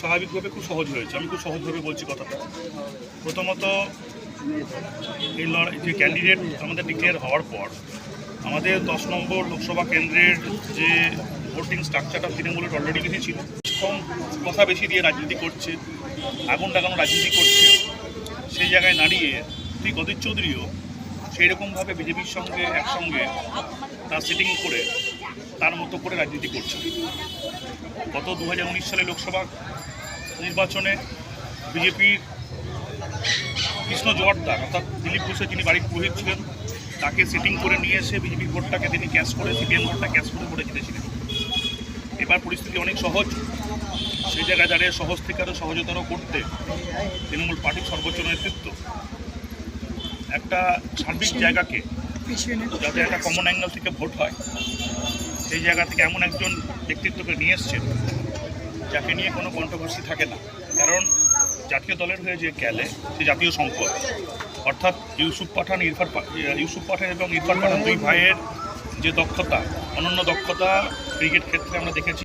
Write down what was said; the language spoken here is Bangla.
স্বাভাবিকভাবে খুব সহজ হয়েছে। আমি খুব সহজভাবে বলছি কথাটা। প্রথমত, এই যে ক্যান্ডিডেট আমাদের ডিক্লেয়ার হওয়ার পর, আমাদের দশ নম্বর লোকসভা কেন্দ্রের যে ভোটিং স্ট্রাকচারটা তৃণমূলের অলরেডি কিছু ছিল, কম কথা বেশি দিয়ে রাজনীতি করছে, আগুন লাগানো রাজনীতি করছে, সেই জায়গায় দাঁড়িয়ে ঠিক অধীর চৌধুরীও সেই রকমভাবে বিজেপির সঙ্গে একসঙ্গে তার সেটিং করে তার মতো করে রাজনীতি করছে। গত দু হাজার উনিশ সালে লোকসভা নির্বাচনে বিজেপির কৃষ্ণ জোয়ারদার অর্থাৎ দিলীপ ঘোষের যিনি বাড়ির পুরোহিত ছিলেন তাকে সেটিং করে নিয়ে এসে বিজেপি ভোটটাকে তিনি ক্যাশ করে সিপিএম ভোটটা ক্যাশ করে ভোটে জিতেছিলেন। এবার পরিস্থিতি অনেক সহজ। সেই জায়গায় দাঁড়িয়ে সহজ থেকে আরও সহজতর করতে তৃণমূল পার্টির সর্বোচ্চ নেতৃত্ব একটা সার্বিক জায়গাকে যাতে একটা কমন অ্যাঙ্গেল থেকে ভোট হয় সেই জায়গা থেকে এমন একজন ব্যক্তিত্বকে নিয়ে এসছেন, যাকে নিয়ে কোনো কন্ট্রোভার্সি থাকে না। কারণ জাতীয় দলের হয়ে যে গেলে সে জাতীয় সম্পদ। অর্থাৎ ইউসুফ পাঠান, ইরফান ইউসুফ পাঠান এবং ইরফান পাঠান দুই ভাইয়ের যে দক্ষতা, অনন্য দক্ষতা ক্রিকেট ক্ষেত্রে আমরা দেখেছি।